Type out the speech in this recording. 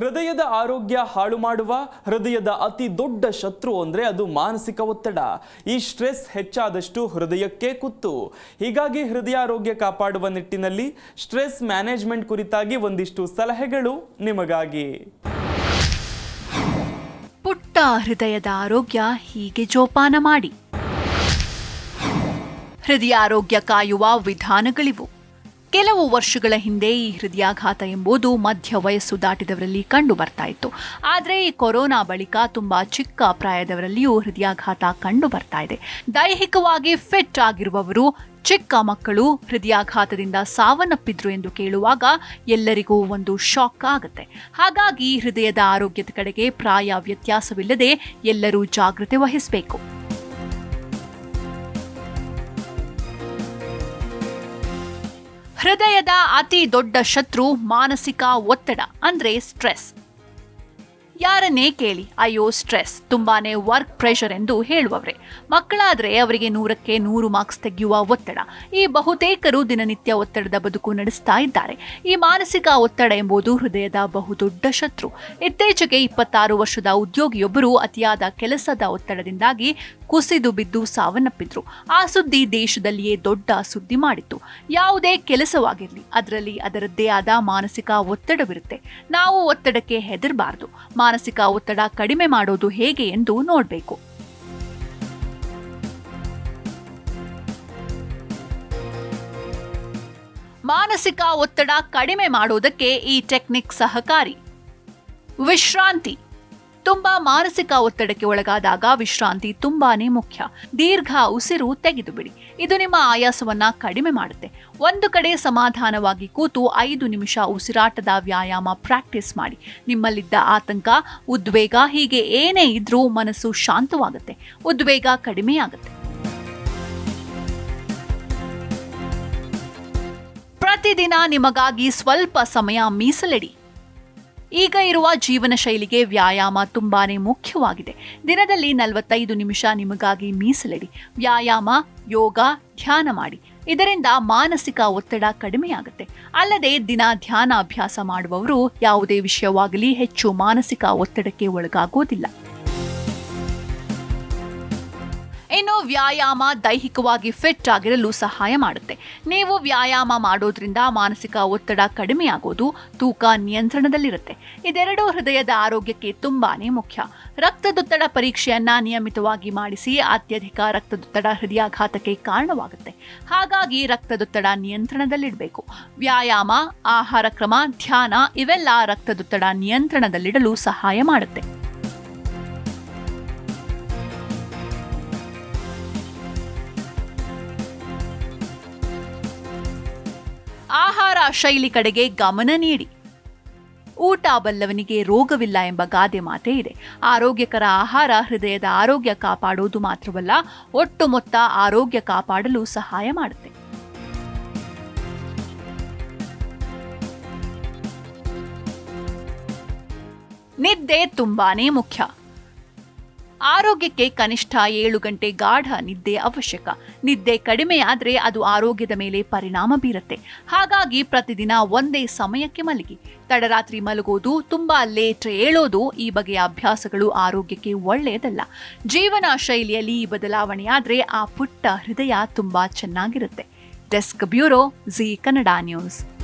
ಹೃದಯದ ಆರೋಗ್ಯ ಹಾಳು ಮಾಡುವ, ಹೃದಯದ ಅತಿ ದೊಡ್ಡ ಶತ್ರು ಅಂದರೆ ಅದು ಮಾನಸಿಕ ಒತ್ತಡ. ಈ ಸ್ಟ್ರೆಸ್ ಹೆಚ್ಚಾದಷ್ಟು ಹೃದಯಕ್ಕೆ ಕುತ್ತು. ಹೀಗಾಗಿ ಹೃದಯ ಆರೋಗ್ಯ ಕಾಪಾಡುವ ನಿಟ್ಟಿನಲ್ಲಿ ಸ್ಟ್ರೆಸ್ ಮ್ಯಾನೇಜ್ಮೆಂಟ್ ಕುರಿತಾಗಿ ಒಂದಿಷ್ಟು ಸಲಹೆಗಳು ನಿಮಗಾಗಿ. ಪುಟ್ಟ ಹೃದಯದ ಆರೋಗ್ಯ ಹೀಗೆ ಜೋಪಾನ ಮಾಡಿ. ಹೃದಯ ಆರೋಗ್ಯ ಕಾಯುವ ವಿಧಾನಗಳಿವು. ಕೆಲವು ವರ್ಷಗಳ ಹಿಂದೆ ಈ ಹೃದಯಾಘಾತ ಎಂಬುದು ಮಧ್ಯ ವಯಸ್ಸು ದಾಟಿದವರಲ್ಲಿ ಕಂಡು ಬರ್ತಾ ಇತ್ತು. ಆದರೆ ಈ ಕೊರೋನಾ ಬಳಿಕ ತುಂಬಾ ಚಿಕ್ಕ ಪ್ರಾಯದವರಲ್ಲಿಯೂ ಹೃದಯಾಘಾತ ಕಂಡು ಬರ್ತಾ ಇದೆ. ದೈಹಿಕವಾಗಿ ಫಿಟ್ ಆಗಿರುವವರು, ಚಿಕ್ಕ ಮಕ್ಕಳು ಹೃದಯಾಘಾತದಿಂದ ಸಾವನ್ನಪ್ಪಿದ್ರು ಎಂದು ಕೇಳುವಾಗ ಎಲ್ಲರಿಗೂ ಒಂದು ಶಾಕ್ ಆಗುತ್ತೆ. ಹಾಗಾಗಿ ಹೃದಯದ ಆರೋಗ್ಯದ ಕಡೆಗೆ ಪ್ರಾಯ ವ್ಯತ್ಯಾಸವಿಲ್ಲದೆ ಎಲ್ಲರೂ ಜಾಗೃತೆ ವಹಿಸಬೇಕು. ಹೃದಯದ ಅತಿ ದೊಡ್ಡ ಶತ್ರು ಮಾನಸಿಕ ಒತ್ತಡ, ಅಂದ್ರೆ ಸ್ಟ್ರೆಸ್ ಯಾರನ್ನೇ ಕೇಳಿ, ಅಯ್ಯೋ ಸ್ಟ್ರೆಸ್ ತುಂಬಾನೇ ವರ್ಕ್ ಪ್ರೆಷರ್ ಎಂದು ಹೇಳುವವರೇ. ಮಕ್ಕಳಾದ್ರೆ ಅವರಿಗೆ ನೂರಕ್ಕೆ ನೂರು ಮಾರ್ಕ್ಸ್ ತೆಗೆಯುವ ಒತ್ತಡ. ಈ ಬಹುತೇಕರು ದಿನನಿತ್ಯ ಒತ್ತಡದ ಬದುಕು ನಡೆಸ್ತಾ ಇದ್ದಾರೆ. ಈ ಮಾನಸಿಕ ಒತ್ತಡ ಎಂಬುದು ಹೃದಯದ ಬಹುದೊಡ್ಡ ಶತ್ರು. ಇತ್ತೀಚೆಗೆ ಇಪ್ಪತ್ತಾರು ವರ್ಷದ ಉದ್ಯೋಗಿಯೊಬ್ಬರು ಅತಿಯಾದ ಕೆಲಸದ ಒತ್ತಡದಿಂದಾಗಿ ಕುಸಿದು ಬಿದ್ದು ಸಾವನ್ನಪ್ಪಿದ್ರು. ಆ ಸುದ್ದಿ ದೇಶದಲ್ಲಿಯೇ ದೊಡ್ಡ ಸುದ್ದಿ ಮಾಡಿತ್ತು. ಯಾವುದೇ ಕೆಲಸವಾಗಿರಲಿ, ಅದರಲ್ಲಿ ಅದರದ್ದೇ ಆದ ಮಾನಸಿಕ ಒತ್ತಡವಿರುತ್ತೆ. ನಾವು ಒತ್ತಡಕ್ಕೆ ಹೆದರಬಾರದು. ಮಾನಸಿಕ ಒತ್ತಡ ಕಡಿಮೆ ಮಾಡೋದು ಹೇಗೆ ಎಂದು ನೋಡಬೇಕು. ಮಾನಸಿಕ ಒತ್ತಡ ಕಡಿಮೆ ಮಾಡೋದಕ್ಕೆ ಈ ಟೆಕ್ನಿಕ್ ಸಹಕಾರಿ. ವಿಶ್ರಾಂತಿ. ತುಂಬಾ ಮಾನಸಿಕ ಒತ್ತಡಕ್ಕೆ ಒಳಗಾದಾಗ ವಿಶ್ರಾಂತಿ ತುಂಬಾನೇ ಮುಖ್ಯ. ದೀರ್ಘ ಉಸಿರು ತೆಗೆದು ಬಿಡಿ. ಇದು ನಿಮ್ಮ ಆಯಾಸವನ್ನ ಕಡಿಮೆ ಮಾಡುತ್ತೆ. ಒಂದು ಕಡೆ ಸಮಾಧಾನವಾಗಿ ಕೂತು ಐದು ನಿಮಿಷ ಉಸಿರಾಟದ ವ್ಯಾಯಾಮ ಪ್ರಾಕ್ಟೀಸ್ ಮಾಡಿ. ನಿಮ್ಮಲ್ಲಿದ್ದ ಆತಂಕ, ಉದ್ವೇಗ ಹೀಗೆ ಏನೇ ಇದ್ರೂ ಮನಸ್ಸು ಶಾಂತವಾಗುತ್ತೆ. ಉದ್ವೇಗ ಕಡಿಮೆಯಾಗುತ್ತೆ ಪ್ರತಿದಿನ ನಿಮಗಾಗಿ ಸ್ವಲ್ಪ ಸಮಯ ಮೀಸಲಿಡಿ. ಈಗ ಇರುವ ಜೀವನ ಶೈಲಿಗೆ ವ್ಯಾಯಾಮ ತುಂಬಾನೇ ಮುಖ್ಯವಾಗಿದೆ. ದಿನದಲ್ಲಿ ನಲವತ್ತೈದು ನಿಮಿಷ ನಿಮಗಾಗಿ ಮೀಸಲಿಡಿ. ವ್ಯಾಯಾಮ, ಯೋಗ, ಧ್ಯಾನ ಮಾಡಿ. ಇದರಿಂದ ಮಾನಸಿಕ ಒತ್ತಡ ಕಡಿಮೆಯಾಗುತ್ತೆ. ಅಲ್ಲದೆ ದಿನ ಧ್ಯಾನ ಅಭ್ಯಾಸ ಮಾಡುವವರು ಯಾವುದೇ ವಿಷಯವಾಗಲಿ ಹೆಚ್ಚು ಮಾನಸಿಕ ಒತ್ತಡಕ್ಕೆ ಒಳಗಾಗೋದಿಲ್ಲ ಇನ್ನು ವ್ಯಾಯಾಮ ದೈಹಿಕವಾಗಿ ಫಿಟ್ ಆಗಿರಲು ಸಹಾಯ ಮಾಡುತ್ತೆ. ನೀವು ವ್ಯಾಯಾಮ ಮಾಡೋದ್ರಿಂದ ಮಾನಸಿಕ ಒತ್ತಡ ಕಡಿಮೆಯಾಗೋದು, ತೂಕ ನಿಯಂತ್ರಣದಲ್ಲಿರುತ್ತೆ. ಇದೆರಡು ಹೃದಯದ ಆರೋಗ್ಯಕ್ಕೆ ತುಂಬಾನೇ ಮುಖ್ಯ. ರಕ್ತದೊತ್ತಡ ಪರೀಕ್ಷೆಯನ್ನ ನಿಯಮಿತವಾಗಿ ಮಾಡಿಸಿ ಅತ್ಯಧಿಕ ರಕ್ತದೊತ್ತಡ ಹೃದಯಾಘಾತಕ್ಕೆ ಕಾರಣವಾಗುತ್ತೆ. ಹಾಗಾಗಿ ರಕ್ತದೊತ್ತಡ ನಿಯಂತ್ರಣದಲ್ಲಿಡಬೇಕು. ವ್ಯಾಯಾಮ, ಆಹಾರ ಕ್ರಮ, ಧ್ಯಾನ ಇವೆಲ್ಲ ರಕ್ತದೊತ್ತಡ ನಿಯಂತ್ರಣದಲ್ಲಿಡಲು ಸಹಾಯ ಮಾಡುತ್ತೆ. ಶೈಲಿ ಕಡೆಗೆ ಗಮನ ನೀಡಿ. ಊಟ ಬಲ್ಲವನಿಗೆ ರೋಗವಿಲ್ಲ ಎಂಬ ಗಾದೆ ಮಾತೇ ಇದೆ. ಆರೋಗ್ಯಕರ ಆಹಾರ ಹೃದಯದ ಆರೋಗ್ಯ ಕಾಪಾಡುವುದು ಮಾತ್ರವಲ್ಲ, ಒಟ್ಟು ಮೊತ್ತ ಆರೋಗ್ಯ ಕಾಪಾಡಲು ಸಹಾಯ ಮಾಡುತ್ತೆ. ನಿದ್ದೆ ತುಂಬಾನೇ ಮುಖ್ಯ. ಆರೋಗ್ಯಕ್ಕೆ ಕನಿಷ್ಠ ಏಳು ಗಂಟೆ ಗಾಢ ನಿದ್ದೆ ಅವಶ್ಯಕ. ನಿದ್ದೆ ಕಡಿಮೆಯಾದರೆ ಅದು ಆರೋಗ್ಯದ ಮೇಲೆ ಪರಿಣಾಮ ಬೀರುತ್ತೆ. ಹಾಗಾಗಿ ಪ್ರತಿದಿನ ಒಂದೇ ಸಮಯಕ್ಕೆ ಮಲಗಿ. ತಡರಾತ್ರಿ ಮಲಗೋದು, ತುಂಬಾ ಲೇಟ್ ಏಳೋದು ಈ ಬಗೆಯ ಅಭ್ಯಾಸಗಳು ಆರೋಗ್ಯಕ್ಕೆ ಒಳ್ಳೆಯದಲ್ಲ. ಜೀವನ ಶೈಲಿಯಲ್ಲಿ ಈ ಬದಲಾವಣೆಯಾದರೆ ಆ ಪುಟ್ಟ ಹೃದಯ ತುಂಬಾ ಚೆನ್ನಾಗಿರುತ್ತೆ. Desk bureau, Zee Kannada news.